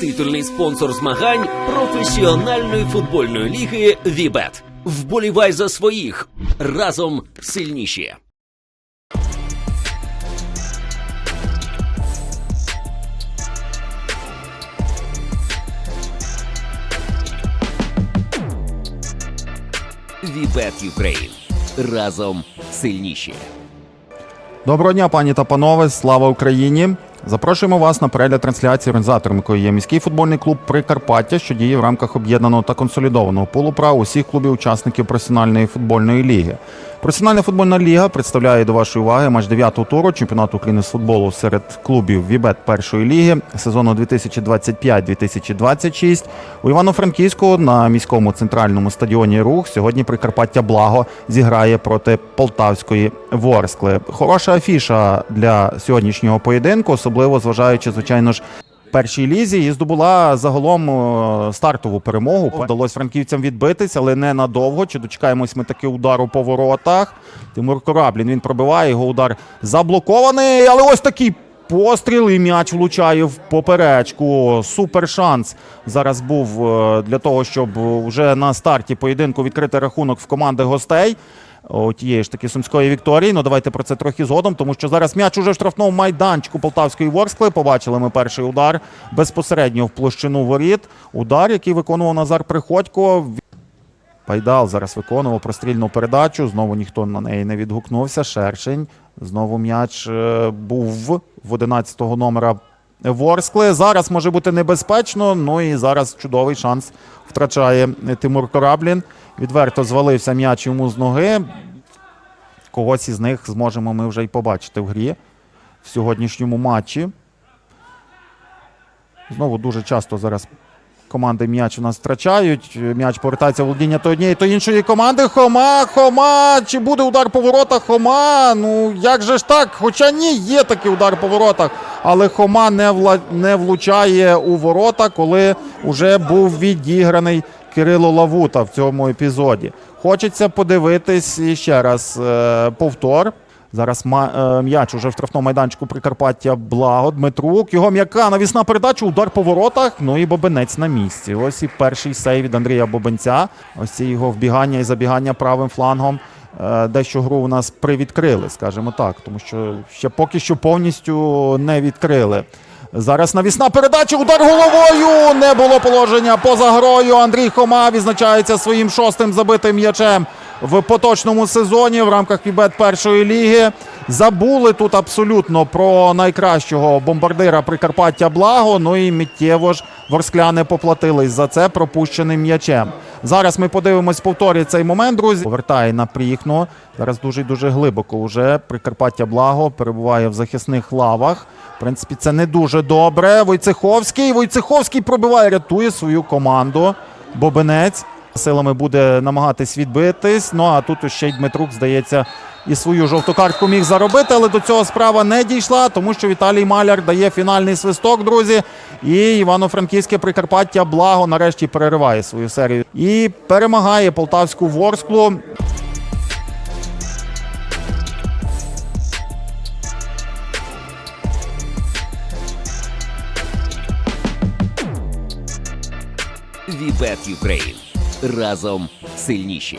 Титульний спонсор змагань професіональної футбольної ліги Вібет. Вболівай за своїх разом сильніші. Вібет Юкрейн. Разом сильніші. Доброго дня, пані та панове, слава Україні! Запрошуємо вас на перегляд трансляції, організатором якої є міський футбольний клуб Прикарпаття, що діє в рамках об'єднаного та консолідованого полупра усіх клубів-учасників професіональної футбольної ліги. Професіональна футбольна ліга представляє до вашої уваги матч 9-го туру чемпіонату України з футболу серед клубів Вібет першої ліги сезону 2025-2026. У Івано-Франківську на міському центральному стадіоні Рух сьогодні Прикарпаття Благо зіграє проти Полтавської Ворскли. Хороша афіша для сьогоднішнього поєдинку, особливо зважаючи, звичайно ж. Першій лізі і здобула загалом е, стартову перемогу. Вдалося франківцям відбитись, але не надовго. Чи дочекаємось ми таки удару по воротах? Тимур Кораблін він пробиває, його удар заблокований, але ось такий постріл і м'яч влучає в поперечку. Супер шанс зараз був е, для того, щоб вже на старті поєдинку відкрити рахунок в команди гостей. О, тієї ж таки сумської вікторії. Ну давайте про це трохи згодом, тому що зараз м'яч уже в штрафному майданчику Полтавської Ворскли. Побачили ми перший удар безпосередньо в площину воріт. Удар, який виконував Назар Приходько. Пайдал зараз виконував прострільну передачу. Знову ніхто на неї не відгукнувся. Шершень. Знову м'яч е, був в 11-го номера Ворскли. Зараз може бути небезпечно. Ну і зараз чудовий шанс втрачає Тимур Кораблін. Відверто звалився м'яч йому з ноги. Когось із них зможемо ми вже й побачити в грі в сьогоднішньому матчі. Знову дуже часто зараз команди м'яч у нас втрачають. М'яч повертається володіння то однієї, то іншої команди. Хома, Хома! Чи буде удар по воротах? Хома? Ну як же ж так? Хоча ні, є такий удар по воротах. Але Хома не, вла... не влучає у ворота, коли вже був відіграний Кирило Лавута в цьому епізоді. Хочеться подивитись ще раз е, повтор. Зараз е, м'яч уже в штрафному майданчику Прикарпаття Благо. Дмитрук. Його м'яка навісна передача, удар по воротах. Ну і Бобенець на місці. Ось і перший сейв від Андрія Бобенця. Ось ці його вбігання і забігання правим флангом. е, Дещо гру у нас привідкрили, скажімо так, тому що ще поки що повністю не відкрили. Зараз навісна передача, удар головою. Не було положення поза грою. Андрій Хома відзначається своїм шостим забитим м'ячем в поточному сезоні в рамках Вібет першої ліги. Забули тут абсолютно про найкращого бомбардира Прикарпаття Благо. Ну і миттєво ж ворскляни поплатились за це пропущеним м'ячем. Зараз ми подивимось повторі цей момент, друзі. Повертає на Пріхно. Зараз дуже дуже глибоко вже Прикарпаття Благо перебуває в захисних лавах. В принципі, це не дуже добре. Войцеховський. Войцеховський пробиває, рятує свою команду. Бобенець силами буде намагатись відбитись. Ну а тут ще й Дмитрук, здається, і свою жовту картку міг заробити, але до цього справа не дійшла, тому що Віталій Маляр дає фінальний свисток, друзі. І Івано-Франківське Прикарпаття Благо нарешті перериває свою серію і перемагає полтавську Ворсклу. Вібет Юкрейн. Разом сильніші.